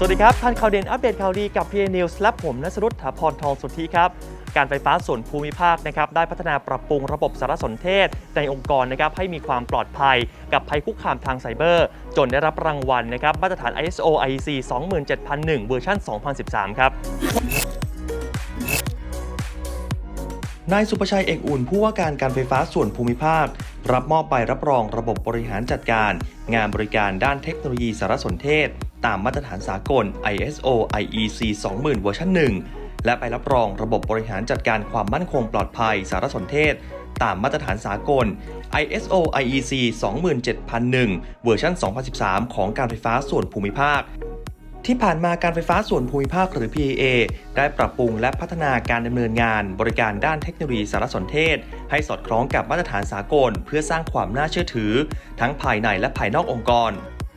สวัสดีครับทันข่าวเด่นอัปเดตข่าวดีกับ PA News และผมนัสรุตถาพรทองสุทธิครับ การไฟฟ้าส่วนภูมิภาคนะครับได้พัฒนาปรับปรุงระบบสารสนเทศ ในองค์กรนะครับให้มีความปลอดภัยกับภัยคุกคามทางไซเบอร์ จนได้รับรางวัลนะครับมาตรฐาน ISO IEC 27001 เวอร์ชัน2013 ครับนายสุประชัยเอกอุ่นผู้ว่าการการไฟฟ้าส่วนภูมิภาค รับมอบใบรับรองระบบบริหารจัดการ งานบริการด้านเทคโนโลยีสารสนเทศ ตามมาตรฐานสากล ISO IEC 20000เวอร์ชัน1 และใบรับรองระบบบริหารจัดการความมั่นคงปลอดภัยสารสนเทศ ตามมาตรฐานสากล ISO IEC 27001 เวอร์ชัน2013 ของการไฟฟ้าส่วนภูมิภาค ที่ผ่านมาการไฟฟ้าส่วนภูมิภาคหรือ PAA ได้ปรับปรุงและพัฒนาการดำเนินงาน บริการด้านเทคโนโลยีสารสนเทศ ให้สอดคล้องกับมาตรฐานสากล เพื่อสร้างความน่าเชื่อถือ ทั้งภายในและภายนอกองค์กร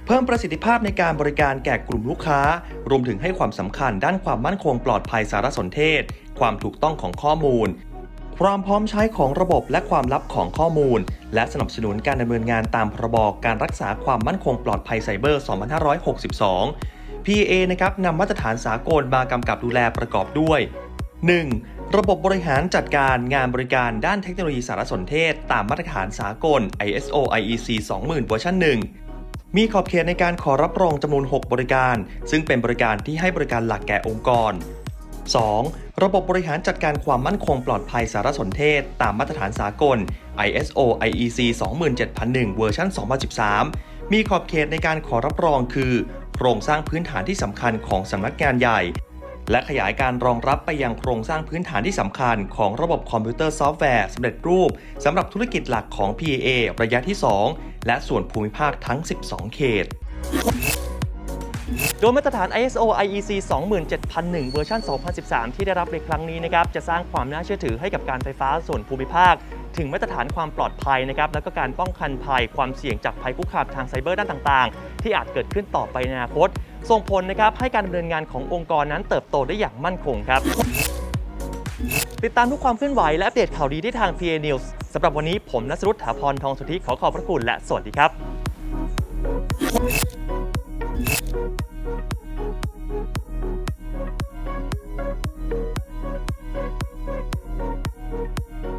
เพิ่มประสิทธิภาพในการบริการแก่กลุ่มลูกค้า รวมถึงให้ความสำคัญด้านความมั่นคงปลอดภัยสารสนเทศ ความถูกต้องของข้อมูล ความพร้อมใช้ของระบบและความลับของข้อมูล และสนับสนุนการดำเนินงานตามพรบการรักษาความมั่นคงปลอดภัยไซเบอร์ 2562 PA นะครับนำมาตรฐานสากลมากำกับดูแลประกอบด้วย 1. ระบบบริหารจัดการงานบริการด้านเทคโนโลยีสารสนเทศ ตามมาตรฐานสากล ISO IEC 20000เวอร์ชัน1 มีขอบเขตในการขอรับรองจำนวน 6 บริการ ซึ่งเป็นบริการที่ให้บริการหลักแก่องค์กร 2. ระบบบริหารจัดการความมั่นคงปลอดภัยสารสนเทศ ตามมาตรฐานสากล ISO IEC 27001 เวอร์ชัน2013 มีขอบเขตในการขอรับรองคือ โครงสร้างพื้นฐานที่สำคัญของสำนักงานใหญ่ และขยายการรองรับไปยังโครงสร้างพื้นฐานที่สำคัญของระบบคอมพิวเตอร์ซอฟต์แวร์สำเร็จรูปสำหรับธุรกิจหลักของ PAA ระยะที่ 2 และส่วนภูมิภาคทั้ง 12 เขตโดยมาตรฐาน ISO IEC 27001 เวอร์ชัน2013 ที่ได้รับในครั้งนี้นะครับ จะสร้างความน่าเชื่อถือให้กับการไฟฟ้าส่วนภูมิภาค ถึงมาตรฐานความปลอดภัยนะครับแล้วก็การป้องกันภัยความเสี่ยงจากภัยคุกคามทางไซเบอร์ด้านต่างๆ ที่อาจเกิดขึ้นต่อไปในอนาคต ส่งผลนะครับให้การดำเนินงานขององค์กรนั้นเติบโตได้อย่างมั่นคงครับติดตามทุกความเคลื่อนไหวและอัปเดตข่าวดีได้ทาง PA News สำหรับวันนี้ผมนัสรุตถาพรทองสุทธิขอขอบพระคุณและสวัสดีครับ